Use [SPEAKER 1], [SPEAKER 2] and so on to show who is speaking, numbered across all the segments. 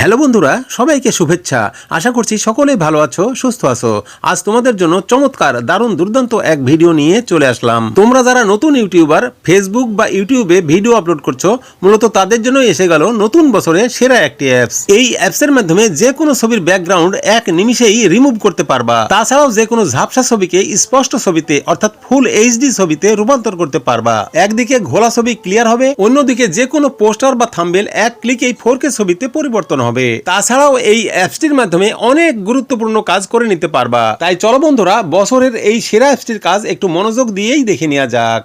[SPEAKER 1] Hello বন্ধুরা, সবাইকে শুভেচ্ছা। আশা করছি সকলেই ভালো আছো, সুস্থ আছো। আজ তোমাদের জন্য চমৎকার, দারুণ, দুর্দান্ত এক ভিডিও নিয়ে চলে আসলাম। তোমরা যারা নতুন ইউটিউবার ফেসবুক বা ইউটিউবে ভিডিও আপলোড করছ, মূলত তাদের জন্য এসে গেল নতুন বছরে সেরা একটি অ্যাপস এই অ্যাপসের মাধ্যমে যে কোনো ছবির ব্যাকগ্রাউন্ড এক নিমিষেই রিমুভ করতে পারবা। তাছাড়াও যে কোনো ঝাপসা ছবিকে স্পষ্ট ছবিতে, অর্থাৎ ফুল এইচডি ছবিতে রূপান্তর করতে পারবা। একদিকে ঘোলা ছবি ক্লিয়ার হবে, অন্যদিকে যে কোনো পোস্টার বা থাম্বেল এক ক্লিকেই ফোর ছবিতে পরিবর্তন হবে। তাছাড়াও এই অ্যাপসটির মাধ্যমে অনেক গুরুত্বপূর্ণ কাজ করে নিতে পারবা। তাই চলো বন্ধুরা, বছরের এই সেরা অ্যাপসটির কাজ একটু মনোযোগ দিয়েই দেখে নেওয়া যাক।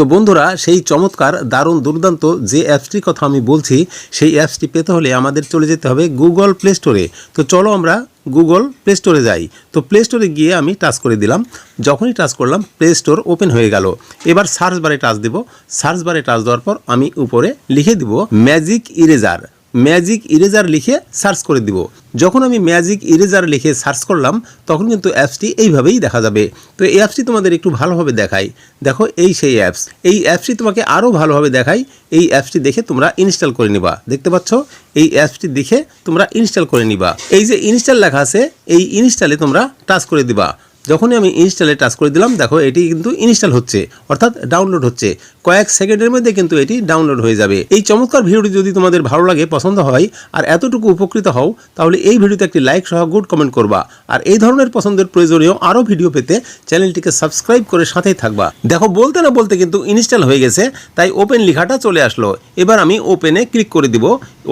[SPEAKER 1] তো বন্ধুরা, সেই চমৎকার, দারুণ দুর্দান্ত যে অ্যাপসটির কথা আমি বলছি, সেই অ্যাপসটি পেতে হলে আমাদের চলে যেতে হবে গুগল প্লে স্টোরে তো চলো আমরা গুগল প্লে স্টোরে যাই। তো প্লে স্টোরে গিয়ে আমি টাচ করে দিলাম। যখনই টাচ করলাম প্লে স্টোর ওপেন হয়ে গেল। এবার সার্চ বারে টাচ দিব। সার্চ বারে টাচ দেওয়ার পর আমি উপরে লিখে দিব ম্যাজিক ইরেজার ম্যাজিক ইরেজার লিখে সার্চ করে দিব। যখন আমি ম্যাজিক ইরেজার লিখে সার্চ করলাম, তখন কিন্তু অ্যাপসটি এইভাবেই দেখা যাবে। তো এই অ্যাপসটি তোমাদের একটু ভালোভাবে দেখাই। দেখো, এই সেই অ্যাপস। এই অ্যাপসটি তোমাকে আরও ভালোভাবে দেখাই। এই অ্যাপসটি দেখে তোমরা ইনস্টল করে নিবা। দেখতে পাচ্ছ? এই অ্যাপসটি দেখে তোমরা ইনস্টল করে নিবা। এই যে ইনস্টল লেখা আছে, এই ইনস্টলে তোমরা টাচ করে দিবা। যখনই আমি ইনস্টলে টাচ করে দিলাম, দেখো এটি কিন্তু ইনস্টল হচ্ছে, অর্থাৎ ডাউনলোড হচ্ছে। কয়েক সেকেন্ডের মধ্যে কিন্তু এটি ডাউনলোড হয়ে যাবে। এই চমৎকার ভিডিওটি যদি তোমাদের ভালো লাগে, পছন্দ হয়, আর এতটুকু উপকৃত হও, তাহলে এই ভিডিওতে একটি লাইক সহ গুড কমেন্ট করবা। আর এই ধরনের পছন্দের প্রয়োজনীয় আরও ভিডিও পেতে চ্যানেলটিকে সাবস্ক্রাইব করে সাথেই থাকবা। দেখো, বলতে না বলতে কিন্তু ইনস্টল হয়ে গেছে, তাই ওপেন লেখাটা চলে আসলো। এবার আমি ওপেনে ক্লিক করে দিব।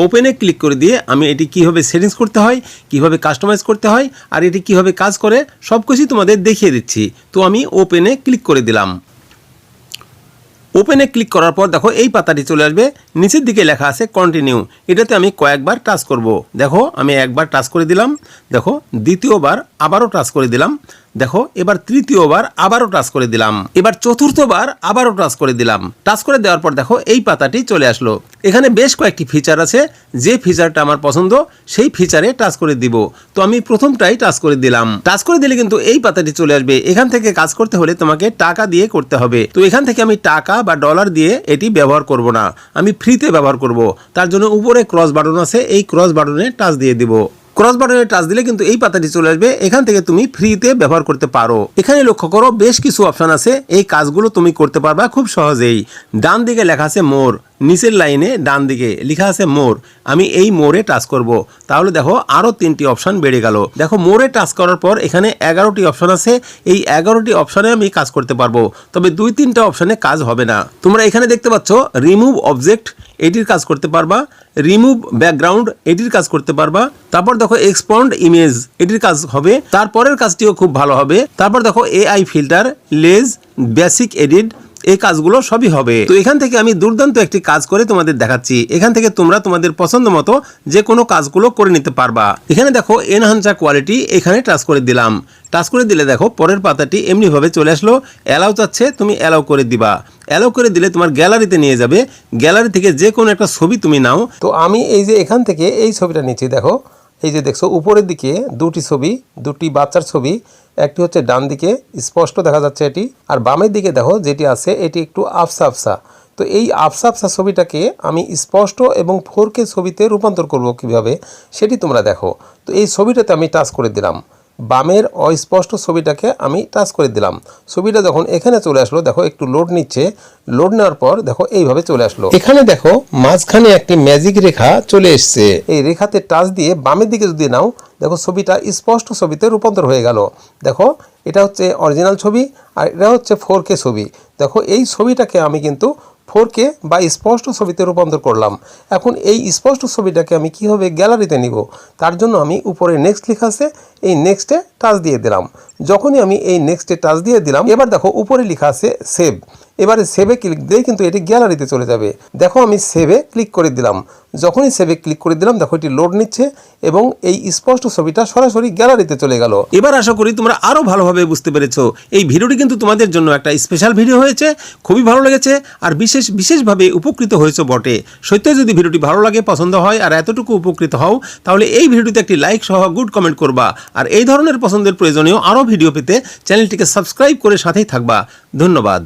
[SPEAKER 1] ওপেনে ক্লিক করে দিয়ে আমি এটি কীভাবে সেটিংস করতে হয়, কীভাবে কাস্টমাইজ করতে হয়, আর এটি কীভাবে কাজ করে সব কিছুই তোমাদের দেখিয়ে দিচ্ছি। তো আমি ওপেনে ক্লিক করে দিলাম। ওপেনে ক্লিক করার পর দেখো, এই পাতাটি চলে আসবে। নিচের দিকে লেখা আছে কন্টিনিউ এটাতে আমি কয়েকবার টাচ করব। দেখো, আমি একবার টাচ করে দিলাম। দেখো, দ্বিতীয়বার আবারও টাচ করে দিলাম। দেখো, এবার তৃতীয়বার আবারও টাচ করে দিলাম। এবার চতুর্থবার আবারও টাচ করে দিলাম। টাচ করে দেওয়ার পর দেখো, এই পাতাটি চলে আসলো। এখানে বেশ কয়েকটি ফিচার আছে। যে ফিচারটা আমার পছন্দ, সেই ফিচারে টাচ করে দিব। তো আমি প্রথমটাই টাচ করে দিলাম। টাচ করে দিলে কিন্তু এই পাতাটি চলে আসবে। এখান থেকে কাজ করতে হলে তোমাকে টাকা দিয়ে করতে হবে। তো এখান থেকে আমি টাকা বা ডলার দিয়ে এটি ব্যবহার করব না। আমি ফ্রিতে ব্যবহার করব। তার জন্য উপরে ক্রস বাটন আছে। এই ক্রস বাটনে টাচ দিয়ে দিব। ক্রস বাটনে টাচ দিলে কিন্তু এই পাতাটি চলে আসবে। এখান থেকে তুমি ফ্রিতে ব্যবহার করতে পারো। এখানে লক্ষ্য করো, বেশ কিছু অপশন আছে। এই কাজগুলো তুমি করতে পারবা খুব সহজেই। ডান দিকে লেখা আছে মোর। নিচের লাইনে ডান দিকে লেখা আছে মোর। আমি এই মোরে টাচ করব। তাহলে দেখো আরও তিনটি অপশান বেড়ে গেল। দেখো মোরে টাচ করার পর এখানে এগারোটি অপশান আছে। এই এগারোটি অপশানে আমি কাজ করতে পারব। তবে দুই তিনটা অপশানে কাজ হবে না। তোমরা এখানে দেখতে পাচ্ছ রিমুভ অবজেক্ট এটির কাজ করতে পারবা। রিমুভ ব্যাকগ্রাউন্ড এটির কাজ করতে পারবা। তারপর দেখো এক্সপন্ড ইমেজ এটির কাজ হবে। তারপরের কাজটিও খুব ভালো হবে। তারপর দেখো এআই ফিল্টার লেজ বেসিক এডিট এই কাজগুলো সবই হবে। তো এখান থেকে আমি দুর্দান্ত একটি কাজ করে তোমাদের দেখাচ্ছি। এখান থেকে তোমরা তোমাদের পছন্দ মতো যে কোনো কাজগুলো করে নিতে পারবা। এখানে দেখো এনহান্সা কোয়ালিটি এখানে টাচ করে দিলাম। টাচ করে দিলে দেখো পরের পাতাটি এমনিভাবে চলে আসলো। অ্যালাউ চাচ্ছে, তুমি অ্যালাউ করে দিবা। অ্যালাউ করে দিলে তোমার গ্যালারিতে নিয়ে যাবে। গ্যালারি থেকে যে কোনো একটা ছবি তুমি নাও। তো আমি এই যে এখান থেকে এই ছবিটা নিচ্ছি, দেখো। এই যে দেখছ, উপরের দিকে দুটি ছবি, দুটি বাচ্চার ছবি, একটি হচ্ছে ডান দিকে, স্পষ্ট দেখা যাচ্ছে এটি, আর বামের দিকে দেখো যেটি আছে, এটি একটু আফসা আফসা তো এই আফসা আফসা ছবিটাকে আমি স্পষ্ট এবং ফোর ছবিতে রূপান্তর করব কীভাবে, সেটি তোমরা দেখো। তো এই ছবিটাতে আমি টাচ করে দিলাম। বামের অস্পষ্ট ছবিটাকে আমি টাচ করে দিলাম। ছবিটা যখন এখানে চলে আসলো, দেখো একটু লোড নিচ্ছে। লোড নেওয়ার পর দেখো এইভাবে চলে আসলো। এখানে দেখো মাঝখানে একটি ম্যাজিক রেখা চলে এসছে। এই রেখাতে টাচ দিয়ে বামের দিকে যদি নাও, দেখো ছবিটা স্পষ্ট ছবিতে রূপান্তর হয়ে গেল। দেখো, এটা হচ্ছে অরিজিনাল ছবি আর এটা হচ্ছে ফোর ছবি। দেখো, এই ছবিটাকে আমি কিন্তু ফোর কে বা স্পষ্ট ছবিতে রূপান্তর করলাম। এখন এই স্পষ্ট ছবিটাকে আমি কীভাবে গ্যালারিতে নিব? তার জন্য আমি উপরে নেক্সট লেখা আছে, এই নেক্সটে টাচ দিয়ে দিলাম। যখনই আমি এই নেক্সটে টাচ দিয়ে দিলাম, এবার দেখো উপরে লেখা আছে সেভ এবারে সেভে ক্লিক দিয়ে কিন্তু এটি গ্যালারিতে চলে যাবে। দেখো আমি সেভে ক্লিক করে দিলাম। যখনই সেভে ক্লিক করে দিলাম, দেখো এটি লোড নিচ্ছে এবং এই স্পষ্ট ছবিটা সরাসরি গ্যালারিতে চলে গেল। এবার আশা করি তোমরা আরও ভালোভাবে বুঝতে পেরেছ। এই ভিডিওটি কিন্তু তোমাদের জন্য একটা স্পেশাল ভিডিও হয়েছে। খুবই ভালো লেগেছে আর বিশেষ, বিশেষভাবে উপকৃত হয়েছে বটে। সত্যি যদি ভিডিওটি ভালো লাগে, পছন্দ হয় আর এতটুকু উপকৃত হও, তাহলে এই ভিডিওটিতে একটি লাইক সহ গুড কমেন্ট করবা। আর এই ধরনের পছন্দের প্রয়োজনীয় আরও ভিডিও পেতে চ্যানেলটিকে সাবস্ক্রাইব করে সাথেই থাকবা। ধন্যবাদ।